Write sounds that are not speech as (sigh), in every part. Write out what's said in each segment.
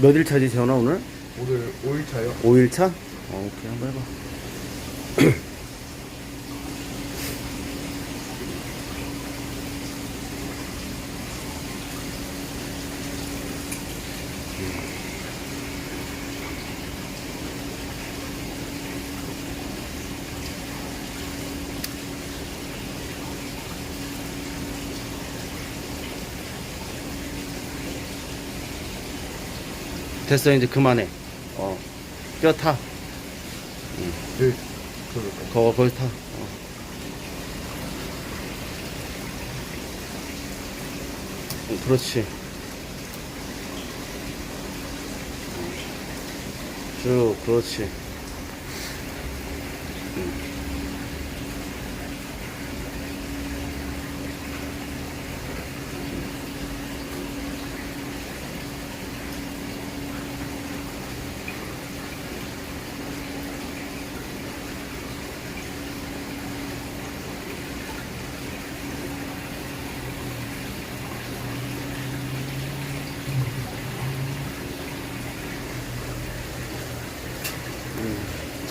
몇 일 차지 재현아 오늘? 오늘 5일차요. 5일 차? 어, 오케이 한번 해봐. (clears throat) 됐어 이제 그만해. 어, 뼈 타. 네? 거 거기 타. 어. 응, 그렇지. 쭉 그렇지. 응.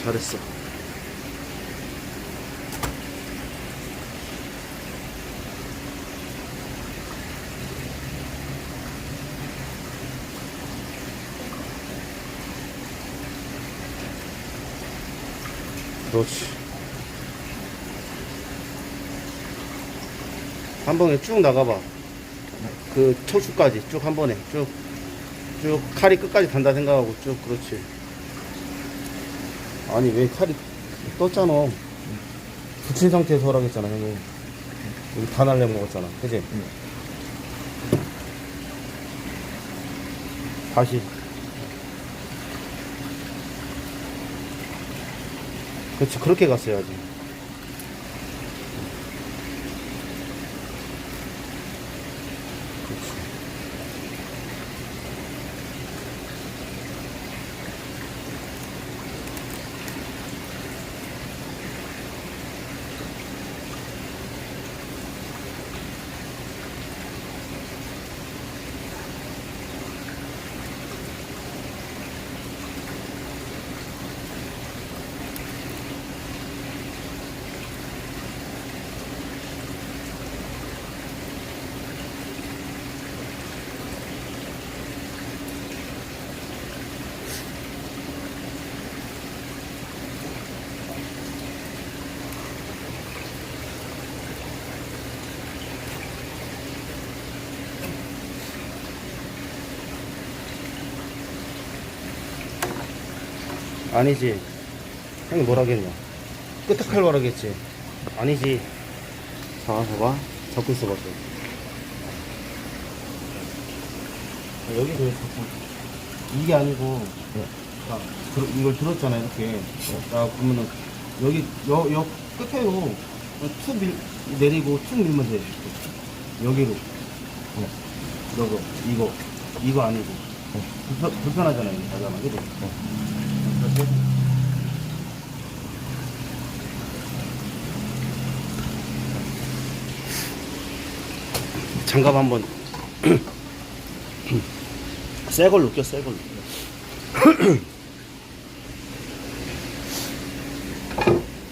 잘했어. 그렇지. 한 번에 쭉 나가봐. 그 척추까지 쭉 한 번에 쭉. 쭉 칼이 끝까지 단다 생각하고 쭉 그렇지. 아니 왜 칼이 떴잖아. 붙인 상태에서 하라겠잖아 형이 여기 다 날려 먹었잖아. 그지? 다시. 그렇지 그렇게 갔어야지 아니지. 형이 뭐라 하겠냐. 끝에 칼 말하겠지. 아니지. 자, 봐봐. 잡고 있어봐. 좀. 아, 여기 왜 자꾸. 이게 아니고. 자, 들- 이걸 들었잖아, 이렇게. 자, 그러면은, 여기, 여, 여 끝에로 툭 밀, 내리고 툭 밀면 돼. 여기로. 어. 너거, 이거. 이거 아니고. 불편, 불편하잖아, 이게. 나잖아, 그지? 그렇지? 장갑 한번 새 걸로 껴, 새 걸로.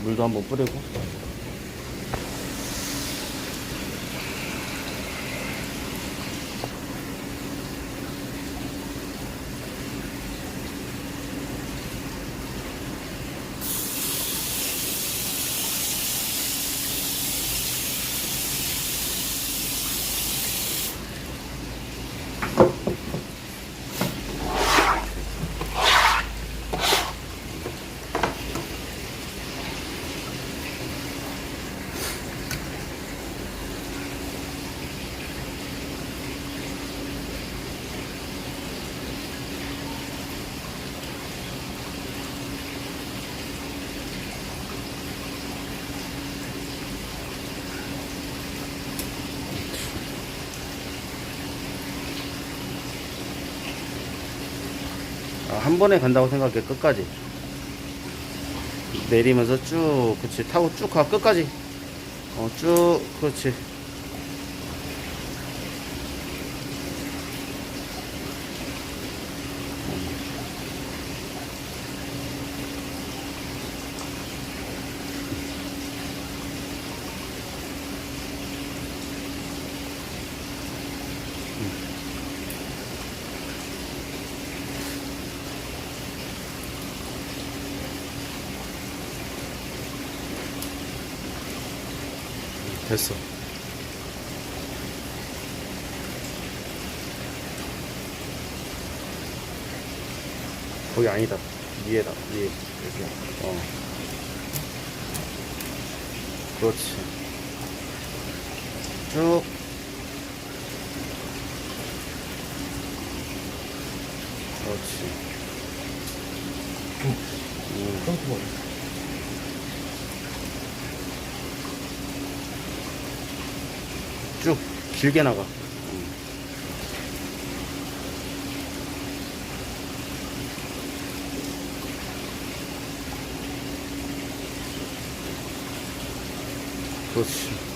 물도 한번 뿌리고. 아, 한 번에 간다고 생각해 끝까지. 내리면서 쭉 그치 타고 쭉 가 끝까지. 어 쭉 그렇지 됐어. 거기 아니다. 위에다, 위에. 여기. 어. 그렇지. 쭉. 그렇지. 음. 덩크 쭉 길게 나가. 그렇지.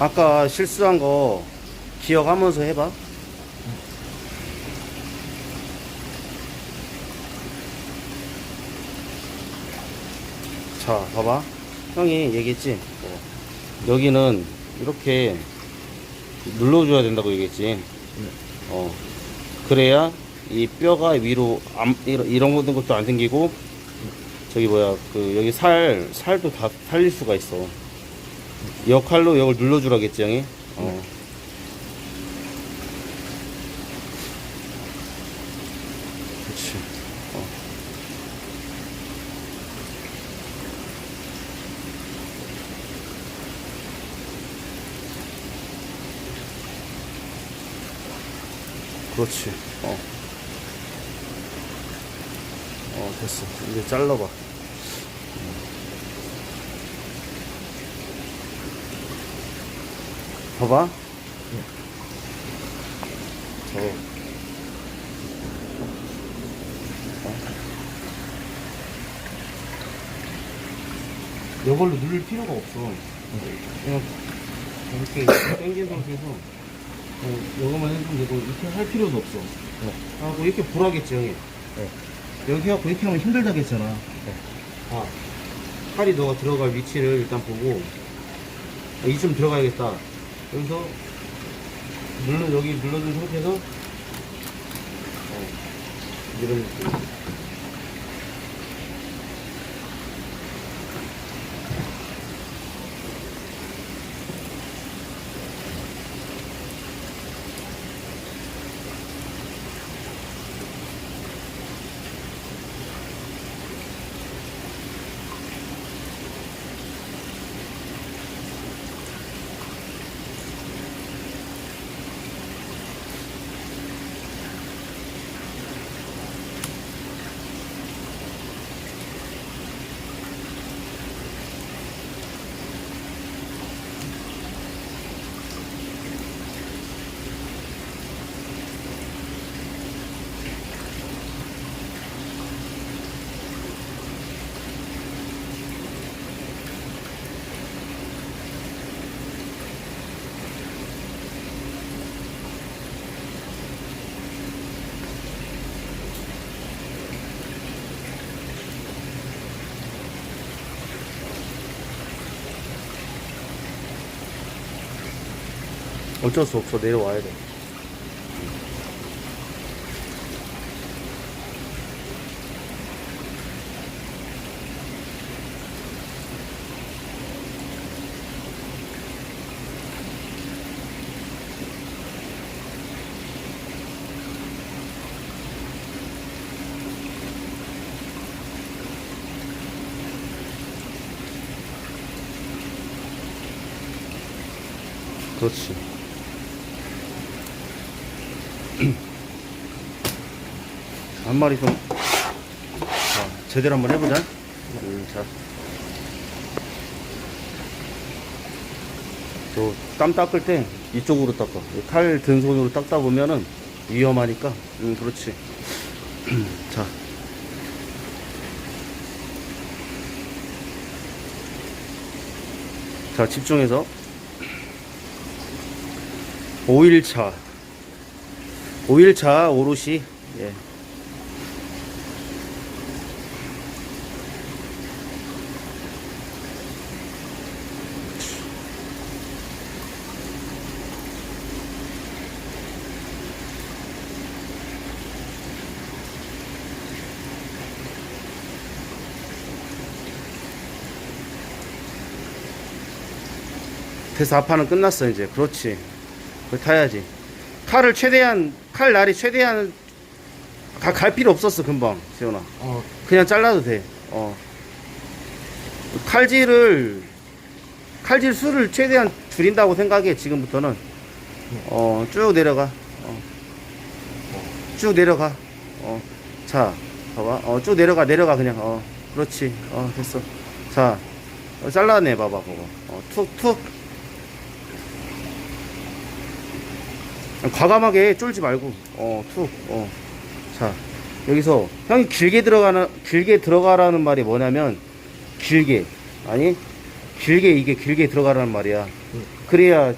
아까 실수한 거 기억하면서 해봐. 자, 봐봐. 형이 얘기했지? 뭐, 여기는 이렇게 눌러줘야 된다고 얘기했지? 어. 그래야 이 뼈가 위로 안, 이런, 이런 것도 것도 안 생기고, 저기 뭐야, 그, 여기 살, 살도 다 살릴 수가 있어. 역할로 이걸 눌러주라겠지, 형이? 어. 그치. 어. 그렇지. 어. 어, 됐어. 이제 잘라봐. 봐봐. 저. 이걸로 누를 필요가 없어. 그냥 이렇게 당긴 상태에서 어, 이거만 해주면 되고 이렇게 할 필요도 없어. 하고 이렇게 보라겠지 형이. 여기 해갖고 이렇게 하면 힘들다겠잖아. 아, 팔이 너가 들어갈 위치를 일단 보고 아, 이쯤 들어가야겠다. 여기서 눌러 여기 눌러준 상태에서 어, 이런 느낌. 어쩔 수 없어. 내려와야 돼. 그렇지. 한 마리 좀 자, 제대로 한번 해보자. 음, 자. 저땀 닦을 때 이쪽으로 닦아. 칼 든 손으로 닦다 보면은 위험하니까. 음, 그렇지. (clears throat) 자. 자, 집중해서. 5일차. 5일차 오롯이, 예. 그래서 아파는 끝났어 이제. 그렇지. 그 타야지. 칼을 최대한 칼 날이 최대한 가- 갈 필요 없었어 금방 지원아. 어, 그냥 잘라도 돼. 어. 칼질을 칼질 수를 최대한 줄인다고 생각해 지금부터는. 어, 쭉 내려가. 어. 쭉 내려가. 어. 자 봐봐. 어, 쭉 내려가 내려가 그냥. 어. 그렇지. 어 됐어. 자 어, 잘라내 봐봐 그거. 어, 툭툭 과감하게 쫄지 말고 어툭어자 여기서 형이 길게 들어가는 길게 들어가라는 말이 뭐냐면 길게 아니 길게 이게 길게 들어가라는 말이야 응. 그래야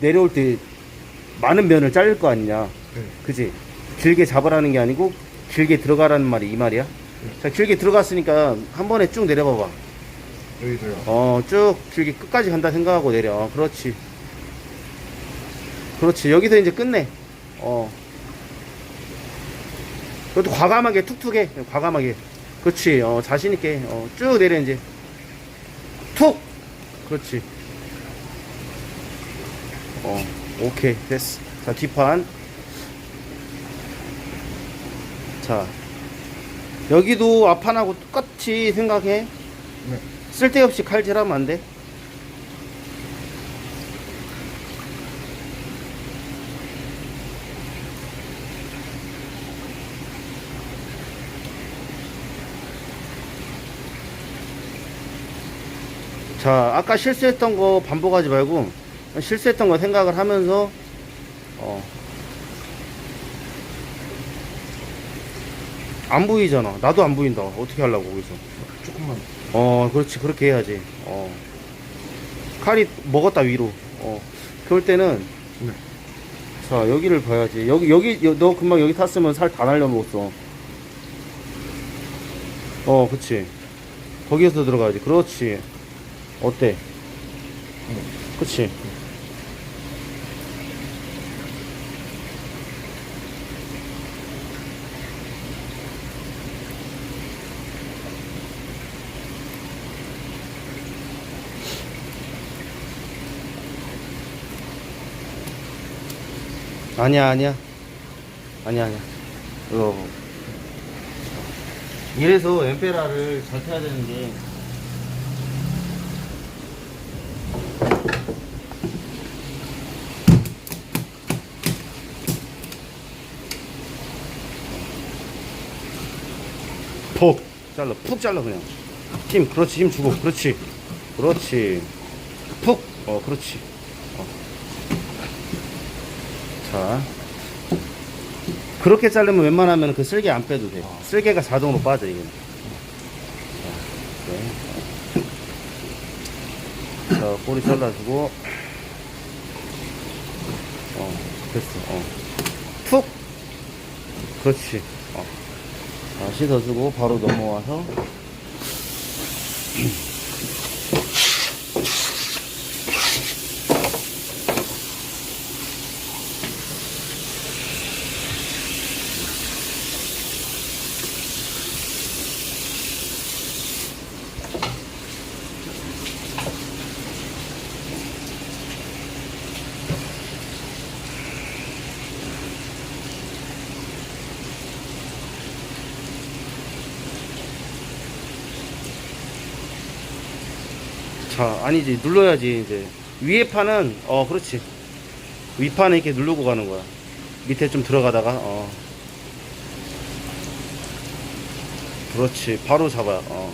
내려올 때 많은 면을 자를 거 아니냐 네. 그지 길게 잡으라는 게 아니고 길게 들어가라는 말이 이 말이야 자 길게 들어갔으니까 한 번에 쭉 내려봐봐 여기서요. 어, 쭉 길게 끝까지 간다 생각하고 내려. 어, 그렇지. 그렇지. 여기서 이제 끝내. 어. 그것도 과감하게 툭툭 해. 과감하게. 그렇지. 어, 자신있게. 어, 쭉 내려, 이제. 툭! 그렇지. 어, 오케이. 됐어. 자, 뒷판. 자. 여기도 앞판하고 똑같이 생각해. 네. 쓸데없이 칼질하면 안 돼. 자, 아까 실수했던 거 반복하지 말고 실수했던 거 생각을 하면서 어. 안 보이잖아. 나도 안 보인다. 어떻게 하려고 거기서? 조금만. 어, 그렇지. 그렇게 해야지. 어. 칼이 먹었다, 위로. 어. 그럴 때는, 네. 자, 여기를 봐야지. 여기, 여기, 여- 너 금방 여기 탔으면 살 다 날려먹었어. 어, 그치. 거기에서 들어가야지. 그렇지. 어때? 그치. 아니야, 아니야. 아니야, 아니야. 이거. 이래서 엠페라를 잘 타야 되는 게. 푹 잘라, 푹 잘라, 그냥. 힘, 그렇지, 힘 주고, 그렇지. 그렇지. 푹, 어, 그렇지. 어. 자. 그렇게 자르면 웬만하면 그 쓸개 안 빼도 돼. 쓸개가 자동으로 빠져, 이게. 자. 자, 꼬리 잘라주고. 어, 됐어. 어. 툭! 그렇지. 어. 자, 씻어주고 바로 넘어와서. 자, 아니지. 눌러야지, 이제. 위에 판은, 어, 그렇지. 윗판에 이렇게 누르고 가는 거야. 밑에 좀 들어가다가, 어. 그렇지. 바로 잡아요. 어.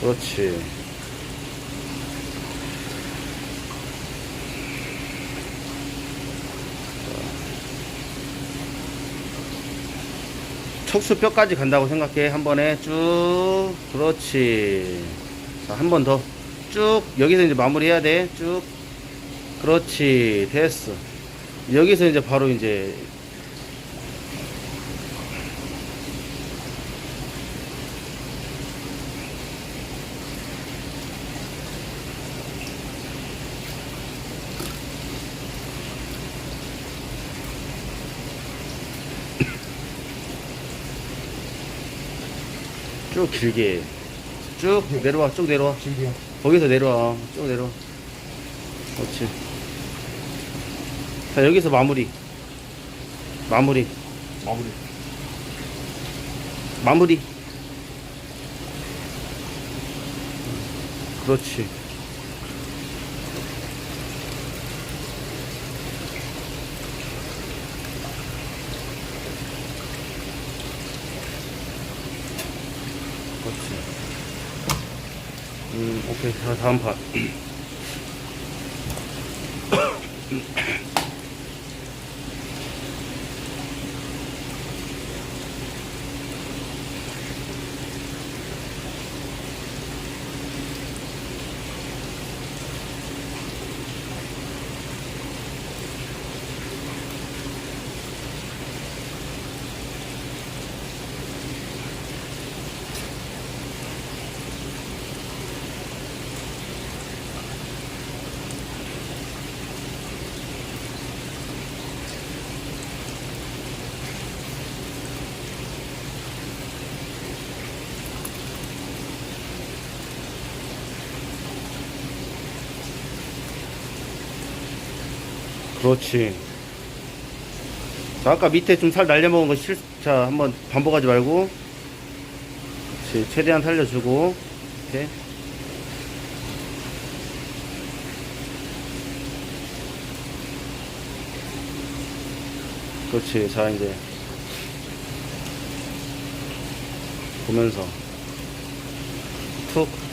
그렇지. 척수 뼈까지 간다고 생각해. 한 번에 쭉. 그렇지. 자, 한 번 더. 쭉. 여기서 이제 마무리 해야 돼. 쭉. 그렇지. 됐어. 여기서 이제 바로 이제 쭉 길게 쭉 내려와 쭉 내려와 길게요. 거기서 내려와. 쭉 내려와. 그렇지. 자 여기서 마무리. 마무리. 마무리. 마무리. 그렇지. 그렇지 음 오케이. 자 다음 판 그렇지. 자, 아까 밑에 좀 살 날려먹은 거 실, 자, 한번 반복하지 말고. 그렇지. 최대한 살려주고. 이렇게. 그렇지. 자, 이제. 보면서. 툭.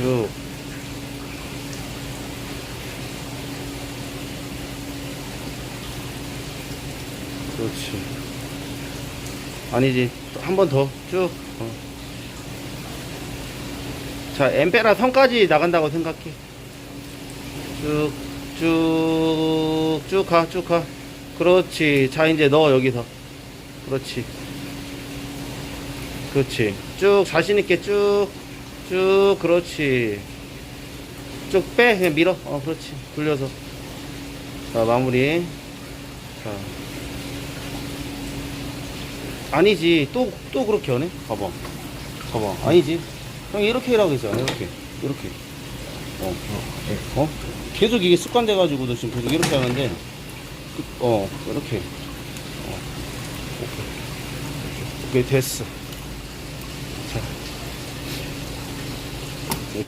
쭉. 그렇지. 아니지. 한 번 더. 쭉. 어. 자, 엠페라 선까지 나간다고 생각해. 쭉, 쭉, 쭉 가, 쭉 가. 그렇지. 자, 이제 넣어, 여기서. 그렇지. 그렇지. 쭉, 자신있게 쭉. 쭉 그렇지. 쭉 빼 그냥 밀어. 어 그렇지. 돌려서. 자 마무리. 자. 아니지. 또 또 그렇게 하네? 봐봐. 봐봐. 아니지. 형 이렇게 하라고 했잖아 이렇게. 이렇게. 어, 어? 계속 이게 습관돼 가지고도 지금 계속 이렇게 하는데. 그- 어 이렇게. 어. 오케이 오케이. 됐어